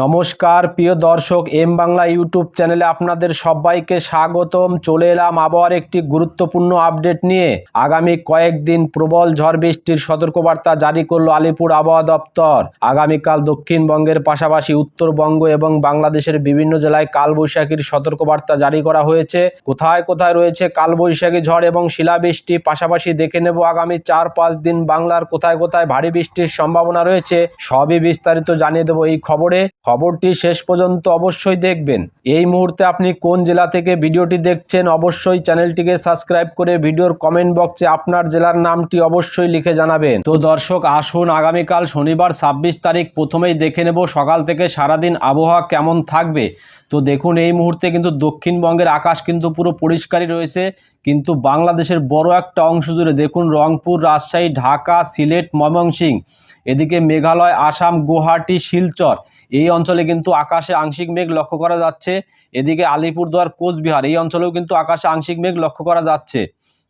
নমস্কার, প্রিয় দর্শক, এম বাংলা ইউটিউব চ্যানেলে আপনাদের সবাইকে স্বাগতম। চলে এলাম আবহাওয়ার একটি গুরুত্বপূর্ণ আপডেট নিয়ে। আগামী কয়েকদিন প্রবল ঝড় বৃষ্টির সতর্কবার্তা জারি করল আলিপুর আবহাওয়া দপ্তর। আগামীকাল দক্ষিণবঙ্গের পাশাপাশি উত্তরবঙ্গ এবং বাংলাদেশের বিভিন্ন জেলায় কালবৈশাখীর সতর্কবার্তা জারি করা হয়েছে। কোথায় কোথায় রয়েছে কালবৈশাখী ঝড় এবং শিলাবৃষ্টি পাশাপাশি দেখে নেব আগামী চার পাঁচ দিন বাংলার কোথায় কোথায় ভারী বৃষ্টির সম্ভাবনা রয়েছে। সবই বিস্তারিত জানিয়ে দেবো এই খবরে। খবরটি শেষ পর্যন্ত অবশ্যই দেখবেন। এই মুহূর্তে আপনি কোন জেলা থেকে ভিডিওটি দেখছেন অবশ্যই চ্যানেলটিকে সাবস্ক্রাইব করে ভিডিওর কমেন্ট বক্সে আপনার জেলার নামটি অবশ্যই লিখে জানাবেন। তো দর্শক, আসুন আগামীকাল শনিবার ছাব্বিশ তারিখ প্রথমেই দেখে নেব সকাল থেকে সারাদিন আবহাওয়া কেমন থাকবে। তো দেখুন, এই মুহূর্তে কিন্তু দক্ষিণবঙ্গের আকাশ কিন্তু পুরো পরিষ্কারই রয়েছে, কিন্তু বাংলাদেশের বড় একটা অংশ জুড়ে দেখুন রংপুর, রাজশাহী, ঢাকা, সিলেট, ময়মনসিংহ, এদিকে মেঘালয়, আসাম, গুয়াহাটি, শিলচর এই অঞ্চলে কিন্তু আকাশে আংশিক মেঘ লক্ষ্য করা যাচ্ছে। এদিকে আলিপুরদুয়ার, কোচবিহার, এই অঞ্চলেও কিন্তু আকাশে আংশিক মেঘ লক্ষ্য করা যাচ্ছে।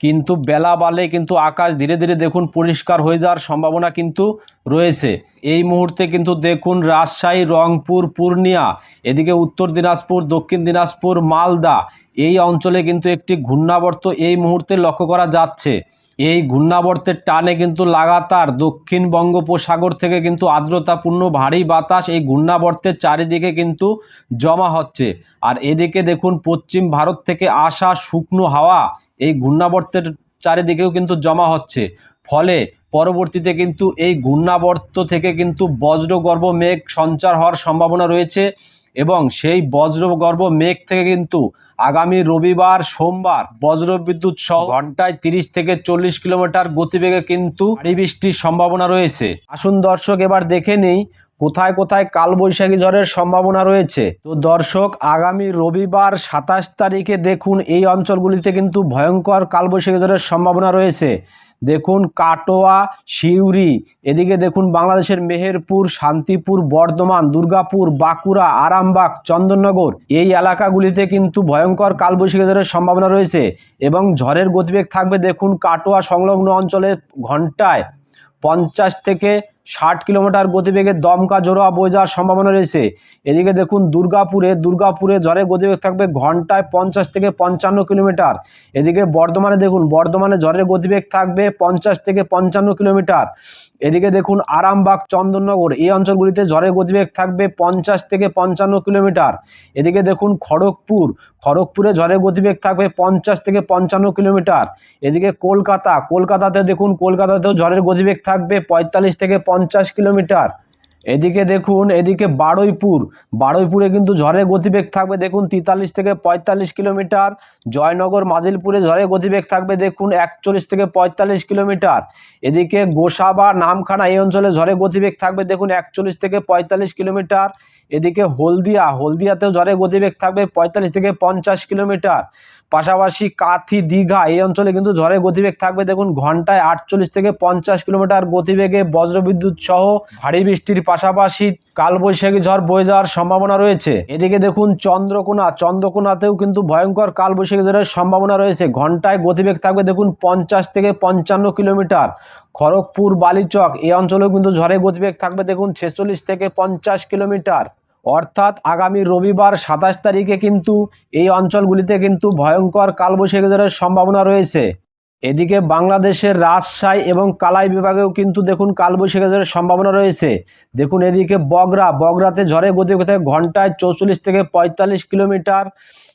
কিন্তু বেলা বালে কিন্তু আকাশ ধীরে ধীরে দেখুন পরিষ্কার হয়ে যাওয়ার সম্ভাবনা কিন্তু রয়েছে। এই মুহূর্তে কিন্তু দেখুন রাজশাহী, রংপুর, পূর্ণিয়া, এদিকে উত্তর দিনাজপুর, দক্ষিণ দিনাজপুর, মালদা, এই অঞ্চলে কিন্তু একটি ঘূর্ণাবর্ত এই মুহূর্তে লক্ষ্য করা যাচ্ছে। এই ঘূর্ণাবর্তের টানে কিন্তু লাগাতার দক্ষিণ বঙ্গোপসাগর থেকে কিন্তু আর্দ্রতাপূর্ণ ভারী বাতাস এই ঘূর্ণাবর্তের চারিদিকে কিন্তু জমা হচ্ছে। আর এদিকে দেখুন, পশ্চিম ভারত থেকে আসা শুকনো হাওয়া এই ঘূর্ণাবর্তের চারিদিকেও কিন্তু জমা হচ্ছে। ফলে পরবর্তীতে কিন্তু এই ঘূর্ণাবর্ত থেকে কিন্তু বজ্রগর্ভ মেঘ সঞ্চার হওয়ার সম্ভাবনা রয়েছে এবং সেই বজ্রগর্ভ মেঘ থেকে কিন্তু আগামী রবিবার, সোমবার বজ্রবিদ্যুৎ সহ ঘন্টায় তিরিশ থেকে চল্লিশ কিলোমিটার গতিবেগে কিন্তু ভারী বৃষ্টির সম্ভাবনা রয়েছে। আসুন দর্শক, এবার দেখে নেই কোথায় কোথায় কালবৈশাখী ঝড়ের সম্ভাবনা রয়েছে। তো দর্শক, আগামী রবিবার সাতাশ তারিখে দেখুন, এই অঞ্চলগুলিতে কিন্তু ভয়ঙ্কর কালবৈশাখী ঝড়ের সম্ভাবনা রয়েছে। দেখুন কাটোয়া, সিউড়ি, এদিকে দেখুন বাংলাদেশের মেহেরপুর, শান্তিপুর, বর্ধমান, দুর্গাপুর, বাঁকুড়া, আরামবাগ, চন্দননগর। এই এলাকাগুলিতে কিন্তু ভয়ঙ্কর কালবৈশাখী ঝড়ের সম্ভাবনা রয়েছে এবং ঝড়ের গতিবেগ থাকবে দেখুন কাটোয়া সংলগ্ন অঞ্চলে ঘন্টায়। পঞ্চাশ থেকে ষাট কিলোমিটার গতিবেগে দমকা জোড়া যাওয়ার সম্ভাবনা রয়েছে। এদিকে দেখুন দুর্গাপুরে দুর্গাপুরে ঝড়ে গতিবেগ থাকবে ঘন্টায় পঞ্চাশ থেকে পঞ্চান্ন কিলোমিটার। এদিকে বর্ধমানে দেখুন, বর্ধমানে ঝড়ের গতিবেগ থাকবে পঞ্চাশ থেকে পঞ্চান্ন কিলোমিটার। এদিকে দেখুন আরামবাগ চন্দননগর, এই অঞ্চলগুলিতে ঝড়ের গতিবেগ থাকবে পঞ্চাশ থেকে পঞ্চান্ন কিলোমিটার। এদিকে দেখুন খড়গপুর, খড়গপুরে ঝড়ের গতিবেগ থাকবে পঞ্চাশ থেকে পঞ্চান্ন কিলোমিটার। এদিকে কলকাতা, কলকাতাতে দেখুন, কলকাতাতেও ঝড়ের গতিবেগ থাকবে পঁয়তাল্লিশ থেকে পঞ্চাশ কিলোমিটার। এদিকে দেখুন, এদিকে বারুইপুর। বারুইপুরে কিন্তু ঝড়ের গতিবেগ থাকবে। দেখুন, তেতাল্লিশ থেকে পঁয়তাল্লিশ কিলোমিটার। জয়নগর, মাজিলপুরে ঝড়ের গতিবেগ থাকবে। দেখুন, একচল্লিশ থেকে পঁয়তাল্লিশ কিলোমিটার। এদিকে গোসাবা, নামখানা এই অঞ্চলে ঝড়ের গতিবেগ থাকবে। দেখুন, একচল্লিশ থেকে পঁয়তাল্লিশ কিলোমিটার। এদিকে হলদিয়া, হলদিয়াতেও ঝড়ের গতিবেগ থাকবে। পঁয়তাল্লিশ থেকে পঞ্চাশ কিলোমিটার। পাশাপাশি কাথি, দীঘা এই অঞ্চলে কিন্তু ঝড়ের গতিবেগ থাকবে। দেখুন, ঘন্টায় আটচল্লিশ থেকে পঞ্চাশ কিলোমিটার গতিবেগে বজ্রবিদ্যুৎ সহ ভারী বৃষ্টির পাশাপাশি কালবৈশাখী ঝড় বয়ে যাওয়ার সম্ভাবনা রয়েছে। এদিকে দেখুন, চন্দ্রকোনা, চন্দ্রকোনাতেও কিন্তু ভয়ঙ্কর কালবৈশাখী ঝড়ের সম্ভাবনা রয়েছে। ঘন্টায় গতিবেগ থাকবে, দেখুন, পঞ্চাশ থেকে পঞ্চান্ন কিলোমিটার। খড়গপুর, বালিচক এই অঞ্চলেও কিন্তু ঝড়ের গতিবেগ থাকবে, দেখুন, ছেচল্লিশ থেকে পঞ্চাশ কিলোমিটার। অর্থাৎ আগামী রবিবার সাতাশ তারিখে কিন্তু এই অঞ্চলগুলিতে কিন্তু ভয়ঙ্কর কালবৈশাখী ঝড়ের সম্ভাবনা রয়েছে। এদিকে বাংলাদেশের রাজশাহী এবং কালাই বিভাগেও কিন্তু দেখুন কালবৈশাখী ঝড়ের সম্ভাবনা রয়েছে। দেখুন এদিকে বগরা, বগরাতে ঝড়ে গতি ঘন্টায় চৌচল্লিশ থেকে পঁয়তাল্লিশ কিলোমিটার।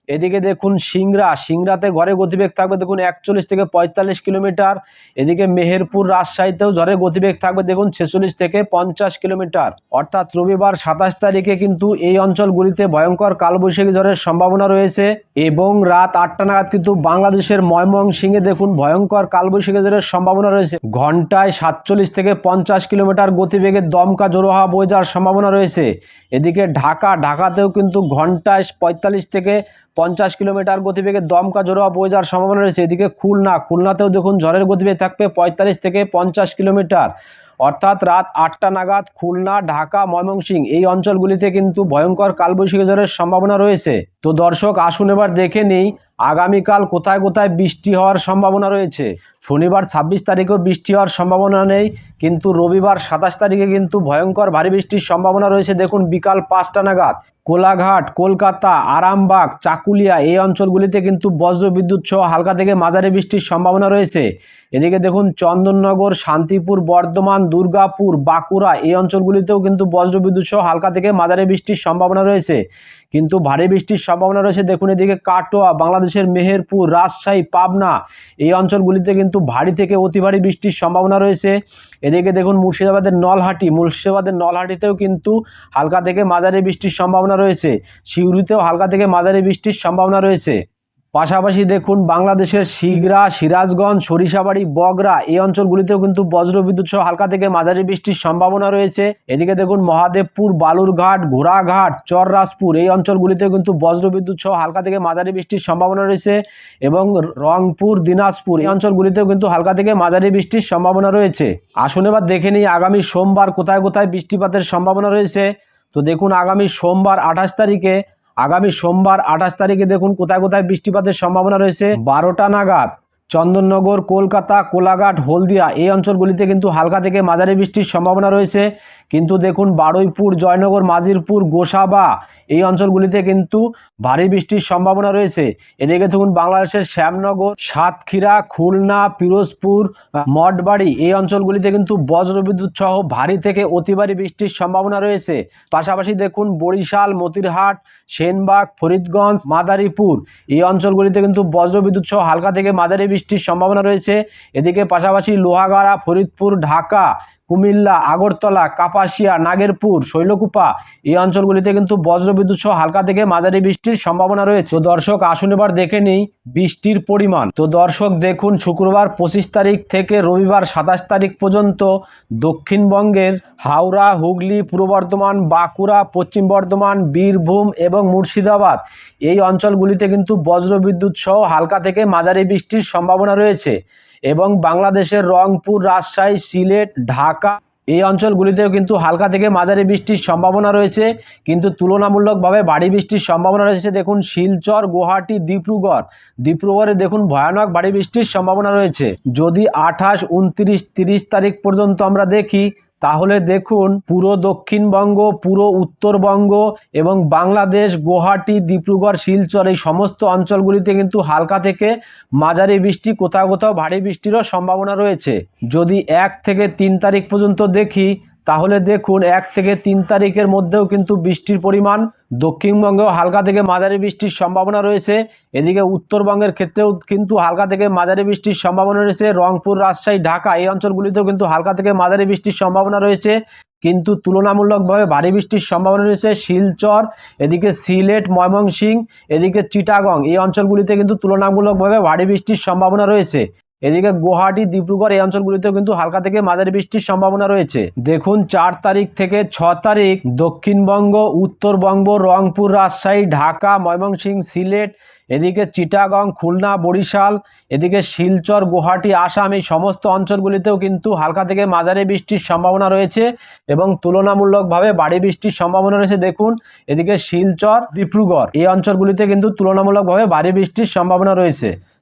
এদিকে দেখুন সিংরা সিংরাতে ঘরে গতিবেগ থাকবে দেখুন একচল্লিশ থেকে পঁয়তাল্লিশ কিলোমিটার। এদিকে মেহেরপুর, রাজশাহীতেও ঝড়ে গতিবেগ থাকবে দেখুন ছেচল্লিশ থেকে পঞ্চাশ কিলোমিটার। অর্থাৎ রবিবার সাতাশ তারিখে কিন্তু এই অঞ্চলগুলিতে ভয়ঙ্কর কালবৈশাখী ঝড়ের সম্ভাবনা রয়েছে এবং রাত আটটা নাগাদ কিন্তু বাংলাদেশের ময়মনসিংহে দেখুন ভয়ঙ্কর কালবৈশাখী ঝড়ের সম্ভাবনা রয়েছে। ঘন্টায় সাতচল্লিশ থেকে পঞ্চাশ কিলোমিটার গতিবেগে দমকা জোরো হাওয়া বয়ে যাওয়ার সম্ভাবনা রয়েছে। এদিকে ঢাকা, ঢাকাতেও কিন্তু ঘন্টায় পঁয়তাল্লিশ থেকে পঞ্চাশ কিলোমিটার গতিবেগে দমকা জোরোয়া বয়ে যাওয়ার সম্ভাবনা রয়েছে। এদিকে খুলনা, খুলনাতেও দেখুন ঝড়ের গতিবেগ থাকবে পঁয়তাল্লিশ থেকে পঞ্চাশ কিলোমিটার। অর্থাৎ রাত আটটা নাগাদ খুলনা, ঢাকা ময়মনসিং এই অঞ্চলগুলিতে কিন্তু ভয়ঙ্কর কালবৈশাখী ঝড়ের সম্ভাবনা রয়েছে। তো দর্শক, আসুন এবার দেখে নিই আগামীকাল কোথায় কোথায় বৃষ্টি হওয়ার সম্ভাবনা রয়েছে? শনিবার ছাব্বিশ তারিখেও বৃষ্টি হওয়ার সম্ভাবনা নেই, কিন্তু রবিবার সাতাশ তারিখে কিন্তু ভয়ঙ্কর ভারী বৃষ্টির সম্ভাবনা রয়েছে। দেখুন, বিকাল পাঁচটা নাগাদ কোলাঘাট, কলকাতা, আরামবাগ, চাকুলিয়া এই অঞ্চলগুলিতে কিন্তু বজ্রবিদ্যুৎ সহ হালকা থেকে মাঝারি বৃষ্টির সম্ভাবনা রয়েছে। এদিকে দেখুন, চন্দননগর, শান্তিপুর, বর্ধমান, দুর্গাপুর, বাঁকুড়া এই অঞ্চলগুলিতেও কিন্তু বজ্রবিদ্যুৎ সহ হালকা থেকে মাঝারি বৃষ্টির সম্ভাবনা রয়েছে। কিন্তু ভারী বৃষ্টির সম্ভাবনা রয়েছে। দেখুন, এদিকে কাটোয়া বাংলাদেশের মেহেরপুর, রাজশাহী, পাবনা এই অঞ্চলগুলিতে কিন্তু ভারী থেকে অতি ভারী বৃষ্টির সম্ভাবনা রয়েছে। এদিকে দেখুন মুর্শিদাবাদের নলহাটি, মুর্শিদাবাদের নলহাটিতেও কিন্তু হালকা থেকে মাঝারি বৃষ্টির সম্ভাবনা রয়েছে। সিউড়িতেও হালকা থেকে মাঝারি বৃষ্টির সম্ভাবনা রয়েছে। পাশাপাশি দেখুন বাংলাদেশের শিগরা, সিরাজগঞ্জ, সরিষাবাড়ি, বগরা, এই অঞ্চলগুলিতেও কিন্তু বজ্রবিদ্যুৎ সহ হালকা থেকে মাঝারি বৃষ্টির সম্ভাবনা রয়েছে। এদিকে দেখুন মহাদেবপুর, বালুরঘাট, ঘোড়াঘাট, চররাজপুর, এই অঞ্চলগুলিতেও কিন্তু বজ্রবিদ্যুৎ সহ হালকা থেকে মাঝারি বৃষ্টির সম্ভাবনা রয়েছে এবং রংপুর, দিনাজপুর, এই অঞ্চলগুলিতেও কিন্তু হালকা থেকে মাঝারি বৃষ্টির সম্ভাবনা রয়েছে। আসুন এবার দেখে নিই আগামী সোমবার কোথায় কোথায় বৃষ্টিপাতের সম্ভাবনা রয়েছে। তো দেখুন আগামী সোমবার আঠাশ তারিখে আগামী সোমবার আঠাশ তারিখে দেখুন কোথায় কোথায় বৃষ্টিপাতের সম্ভাবনা রয়েছে। বারোটা নাগাদ চন্দননগর, কলকাতা, কোলাঘাট, হলদিয়া এই অঞ্চলগুলিতে কিন্তু হালকা থেকে মাঝারি বৃষ্টির সম্ভাবনা রয়েছে। কিন্তু দেখুন বারুইপুর, জয়নগর, মাজিরপুর, গোসাবা এই অঞ্চলগুলিতে কিন্তু ভারী বৃষ্টির সম্ভাবনা রয়েছে। এদিকে দেখুন বাংলাদেশের শ্যামনগর, সাতক্ষীরা, খুলনা, পিরোজপুর, মঠবাড়ি এই অঞ্চলগুলিতে কিন্তু বজ্রবিদ্যুৎ সহ ভারী থেকে অতি ভারী বৃষ্টির সম্ভাবনা রয়েছে। পাশাপাশি দেখুন বরিশাল, মতিরহাট, সেনবাগ, ফরিদগঞ্জ, মাদারীপুর এই অঞ্চলগুলিতে কিন্তু বজ্রবিদ্যুৎ সহ হালকা থেকে মাঝারি বৃষ্টির সম্ভাবনা রয়েছে। এদিকে পাশাপাশি লোহাগাড়া ফরিদপুর ঢাকা কুমিল্লা, আগরতলা, কাপাসিয়া, নাগেরপুর, শৈলকুপা এই অঞ্চলগুলিতে কিন্তু বজ্রবিদ্যুৎ সহ হালকা থেকে মাঝারি বৃষ্টির সম্ভাবনা রয়েছে। তো দর্শক, আসুন এবার দেখে নিই বৃষ্টির পরিমাণ। তো দর্শক, দেখুন শুক্রবার পঁচিশ তারিখ থেকে রবিবার সাতাশ তারিখ পর্যন্ত দক্ষিণবঙ্গের হাওড়া, হুগলি, পূর্ব বর্ধমান, বাঁকুড়া, পশ্চিম বর্ধমান, বীরভূম এবং মুর্শিদাবাদ এই অঞ্চলগুলিতে কিন্তু বজ্রবিদ্যুৎ সহ হালকা থেকে মাঝারি বৃষ্টির সম্ভাবনা রয়েছে। এবং বাংলাদেশের রংপুর, রাজশাহী, সিলেট, ঢাকা এই অঞ্চলগুলিতেও কিন্তু হালকা থেকে মাঝারি বৃষ্টির সম্ভাবনা রয়েছে। কিন্তু তুলনামূলকভাবে বাড়ি বৃষ্টির সম্ভাবনা রয়েছে। দেখুন শিলচর, গুয়াহাটি, ডিব্রুগড়। ডিব্রুগড়ে দেখুন ভয়ানক বাড়ি বৃষ্টির সম্ভাবনা রয়েছে। যদি আঠাশ, উনত্রিশ, তিরিশ তারিখ পর্যন্ত আমরা দেখি তাহলে দেখুন পুরো দক্ষিণবঙ্গ, পুরো উত্তরবঙ্গ এবং বাংলাদেশ, গুয়াহাটি, ডিব্রুগড়, শিলচর এই সমস্ত অঞ্চলগুলিতে কিন্তু হালকা থেকে মাঝারি বৃষ্টি, কোথাও কোথাও ভারী বৃষ্টিরও সম্ভাবনা রয়েছে। যদি এক থেকে তিন তারিখ পর্যন্ত দেখি তাহলে দেখুন, এক থেকে তিন তারিখের মধ্যেও কিন্তু বৃষ্টির পরিমাণ। দক্ষিণবঙ্গেও হালকা থেকে মাঝারি বৃষ্টির সম্ভাবনা রয়েছে। এদিকে উত্তরবঙ্গের ক্ষেত্রেও কিন্তু হালকা থেকে মাঝারি বৃষ্টির সম্ভাবনা রয়েছে। রংপুর, রাজশাহী, ঢাকা এই অঞ্চলগুলিতেও কিন্তু হালকা থেকে মাঝারি বৃষ্টির সম্ভাবনা রয়েছে। কিন্তু তুলনামূলকভাবে ভারী বৃষ্টির সম্ভাবনা রয়েছে শিলচর, এদিকে সিলেট, ময়মনসিংহ, এদিকে চিটাগং এই অঞ্চলগুলিতে কিন্তু তুলনামূলকভাবে ভারী বৃষ্টির সম্ভাবনা রয়েছে। এদিকে গুয়াহাটি, ডিব্রুগড় এই অঞ্চলগুলিতেও কিন্তু হালকা থেকে মাঝারি বৃষ্টির সম্ভাবনা রয়েছে। দেখুন, চার তারিখ থেকে ছ তারিখ দক্ষিণবঙ্গ, উত্তরবঙ্গ, রংপুর, রাজশাহী, ঢাকা ময়মনসিংহ সিলেট, এদিকে চিটাগং, খুলনা, বরিশাল, এদিকে শিলচর, গুয়াহাটি, আসাম এই সমস্ত অঞ্চলগুলিতেও কিন্তু হালকা থেকে মাঝারি বৃষ্টির সম্ভাবনা রয়েছে এবং তুলনামূলকভাবে বাড়ি বৃষ্টির সম্ভাবনা রয়েছে। দেখুন, এদিকে শিলচর, ডিব্রুগড় এই অঞ্চলগুলিতে কিন্তু তুলনামূলকভাবে ভারী বৃষ্টির সম্ভাবনা রয়েছে।